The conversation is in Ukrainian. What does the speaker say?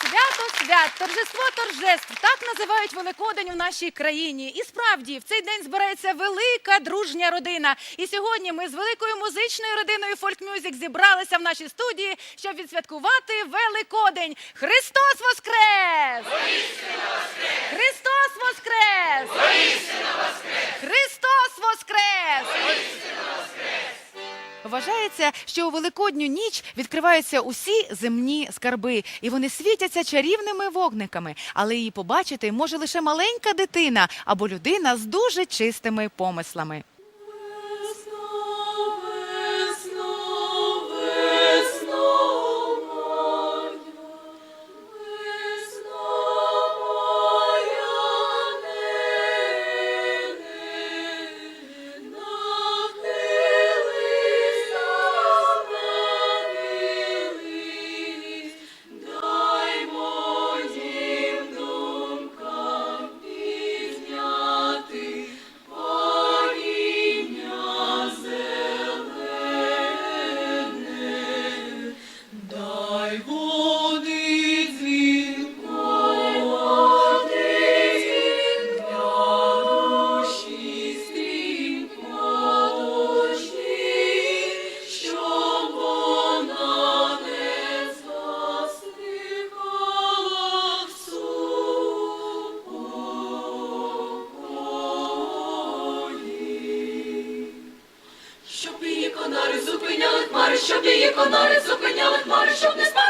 Свято свят, торжество торжеств. Так називають Великодень у нашій країні. І справді в цей день збирається велика дружня родина. І сьогодні ми з великою музичною родиною Folk Music зібралися в нашій студії, щоб відсвяткувати Великодень. Христос Воскрес! Христос Воскрес! Христос Воскрес! Вважається, що у великодню ніч відкриваються усі земні скарби, і вони світяться чарівними вогниками. Але її побачити може лише маленька дитина або людина з дуже чистими помислами. Щоб її конари зупиняли хмари, щоб не спали